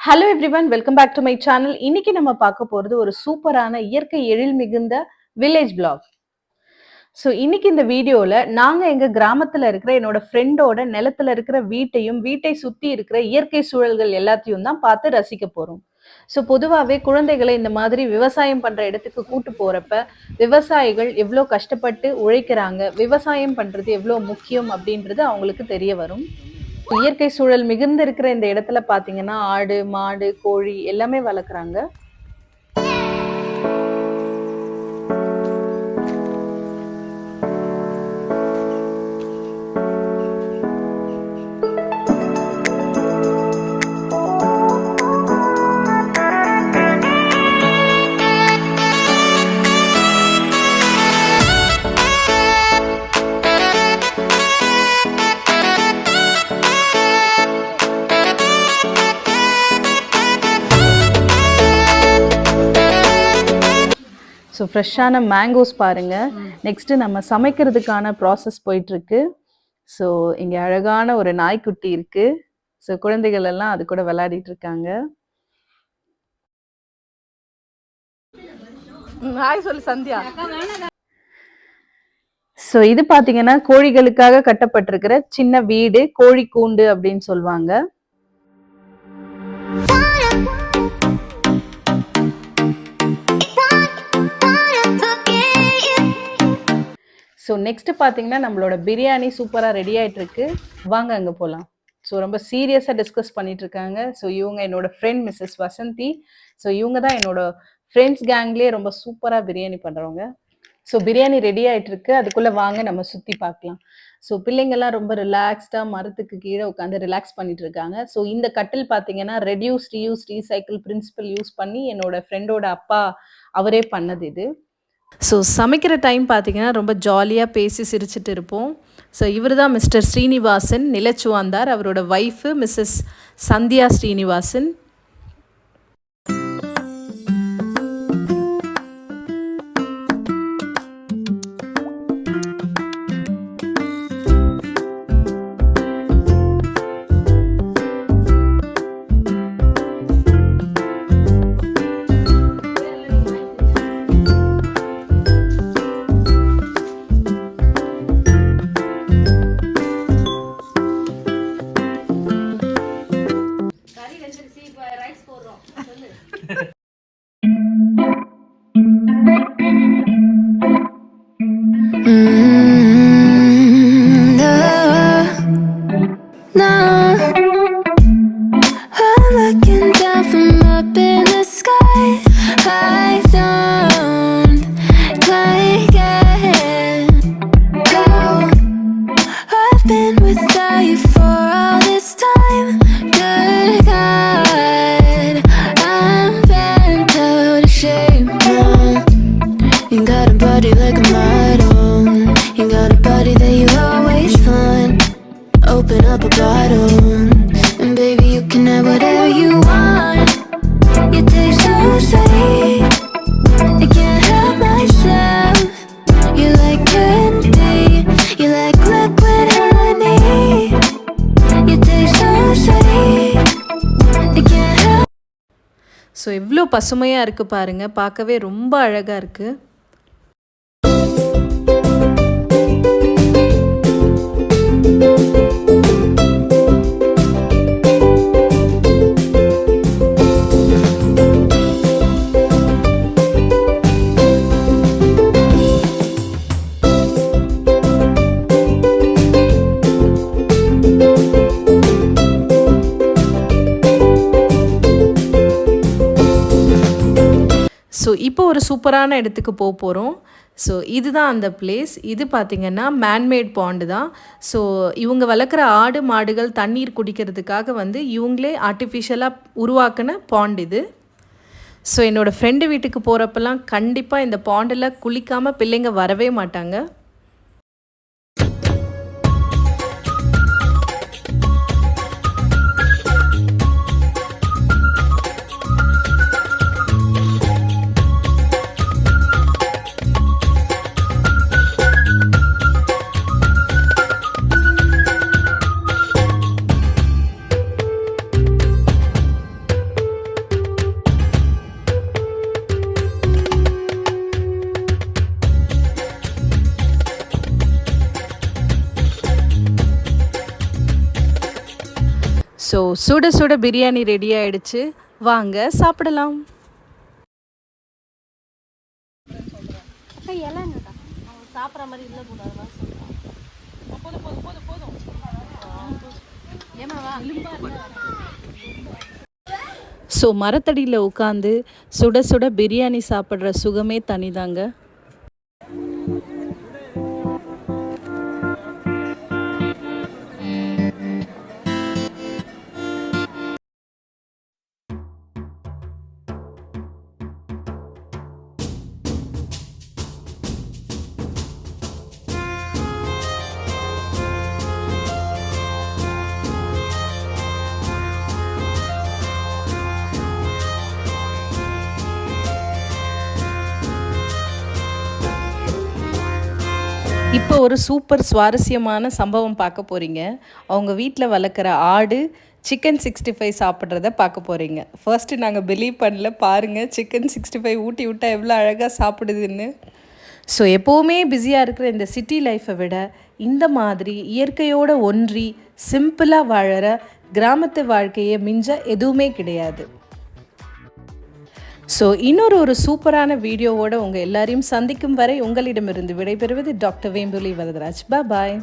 Hello everyone welcome back to my channel இன்னைக்கு நம்ம பார்க்க போறது ஒரு சூப்பரான இயற்கை எழில் மிகுந்த வில்லேஜ் பிளாக் ஸோ இன்னைக்கு இந்த வீடியோவில் நாங்கள் எங்கள் கிராமத்தில் இருக்கிற என்னோட ஃப்ரெண்டோட நிலத்துல இருக்கிற வீட்டையும் வீட்டை சுற்றி இருக்கிற இயற்கை சூழல்கள் எல்லாத்தையும் தான் பார்த்து ரசிக்க போகிறோம் ஸோ பொதுவாகவே குழந்தைகளை இந்த மாதிரி விவசாயம் பண்ணுற இடத்துக்கு கூட்டு போகிறப்ப விவசாயிகள் எவ்வளோ கஷ்டப்பட்டு உழைக்கிறாங்க விவசாயம் பண்ணுறது எவ்வளோ முக்கியம் அப்படின்றது அவங்களுக்கு தெரிய வரும். இயற்கை சூழல் மிகுந்து இருக்கிற இந்த இடத்துல பாத்தீங்கன்னா ஆடு மாடு கோழி எல்லாமே வளர்க்குறாங்க. ஸோ ஃப்ரெஷ்ஷான மேங்கோஸ் பாருங்க. நெக்ஸ்ட்டு நம்ம சமைக்கிறதுக்கான ப்ராசஸ் போயிட்டுருக்கு. ஸோ இங்கே அழகான ஒரு நாய்க்குட்டி இருக்கு. ஸோ குழந்தைகள் எல்லாம் அது கூட விளையாடிட்டு இருக்காங்க. ஹாய் சொல்லு சந்தியா. ஸோ இது பார்த்தீங்கன்னா கோழிகளுக்காக கட்டப்பட்டிருக்கிற சின்ன வீடு கோழி கூண்டு அப்படின்னு சொல்லுவாங்க. ஸோ நெக்ஸ்ட் பார்த்தீங்கன்னா நம்மளோட பிரியாணி சூப்பராக ரெடி ஆகிட்டு இருக்கு வாங்க அங்கே போகலாம் ஸோ ரொம்ப சீரியஸாக டிஸ்கஸ் பண்ணிட்டு இருக்காங்க ஸோ இவங்க என்னோட ஃப்ரெண்ட் மிஸ்ஸஸ் வசந்தி. ஸோ இவங்க தான் என்னோட ஃப்ரெண்ட்ஸ் கேங்லேயே ரொம்ப சூப்பராக பிரியாணி பண்ணுறவங்க ஸோ பிரியாணி ரெடி ஆகிட்டு இருக்கு அதுக்குள்ளே வாங்க நம்ம சுற்றி பார்க்கலாம் ஸோ பிள்ளைங்கள்லாம் ரொம்ப ரிலாக்ஸ்டாக மரத்துக்கு கீழே உட்காந்து ரிலாக்ஸ் பண்ணிட்டு இருக்காங்க ஸோ இந்த கட்டில் பார்த்தீங்கன்னா reduce reuse recycle principle use பண்ணி என்னோட ஃப்ரெண்டோட அப்பா அவரே பண்ணது இது. ஸோ சமைக்கிற டைம் பார்த்தீங்கன்னா ரொம்ப ஜாலியாக பேசி சிரிச்சிட்டு இருப்போம். ஸோ இவர் தான் மிஸ்டர் ஸ்ரீனிவாசன் நிலச்சுவாந்தார். அவரோட wife missus Sandhya Srinivasan. Body like a model. You got a body that you always find. Open up a bottle, and baby, you can have whatever you want. You taste so sweet. I can't help myself. You like candy. You like liquid honey. You taste so sweet. I can't help. So எவ்வளோ பசுமையாக இருக்குது பாருங்கள் பார்க்கவே ரொம்ப அழகாக இருக்குது சூப்பரான இடத்துக்கு போக போகிறோம் ஸோ இதுதான் அந்த பிளேஸ் இது பார்த்திங்கன்னா மேன்மேட் பாண்டு தான். ஸோ இவங்க வளர்க்குற ஆடு மாடுகள் தண்ணீர் குடிக்கிறதுக்காக வந்து இவங்களே ஆர்டிஃபிஷியலாக உருவாக்கின பாண்ட் இது. ஸோ என்னோடய ஃப்ரெண்டு வீட்டுக்கு போகிறப்பெல்லாம் கண்டிப்பாக இந்த பாண்டில் குளிக்காமல் பிள்ளைங்க வரவே மாட்டாங்க. ஸோ சுட சுட பிரியாணி ரெடி ஆயிடுச்சு. வாங்க சாப்பிடலாம். சாப்பிட்ற மாதிரி இல்லை கூட போதும் போதும் போதும் போதும் ஏமாவா ஸோ மரத்தடியில் உட்காந்து சுட சுட பிரியாணி சாப்பிட்ற சுகமே தனிதாங்க. இப்போ ஒரு சூப்பர் சுவாரஸ்யமான சம்பவம் பார்க்க போகிறீங்க அவங்க வீட்டில் வளர்க்குற ஆடு சிக்கன் சிக்ஸ்டி ஃபைவ் சாப்பிட்றத பார்க்க போகிறீங்க ஃபர்ஸ்ட்டு நாங்கள் பிலீவ் பண்ணல. பாருங்கள் சிக்கன் சிக்ஸ்டி ஃபைவ் ஊட்டி விட்டால் எவ்வளோ அழகாக சாப்பிடுதுன்னு. ஸோ எப்போவுமே பிஸியாக இருக்கிற இந்த சிட்டி லைஃப்பை விட இந்த மாதிரி இயற்கையோடு ஒன்றி சிம்பிளாக வாழற கிராமத்து வாழ்க்கையை மிஞ்ச எதுவுமே கிடையாது. ஸோ இன்னொரு ஒரு சூப்பரான வீடியோவோட உங்கள் எல்லாரையும் சந்திக்கும் வரை உங்களிடமிருந்து விடைபெறுவது டாக்டர் வேம்புலி வரதராஜ். பாய்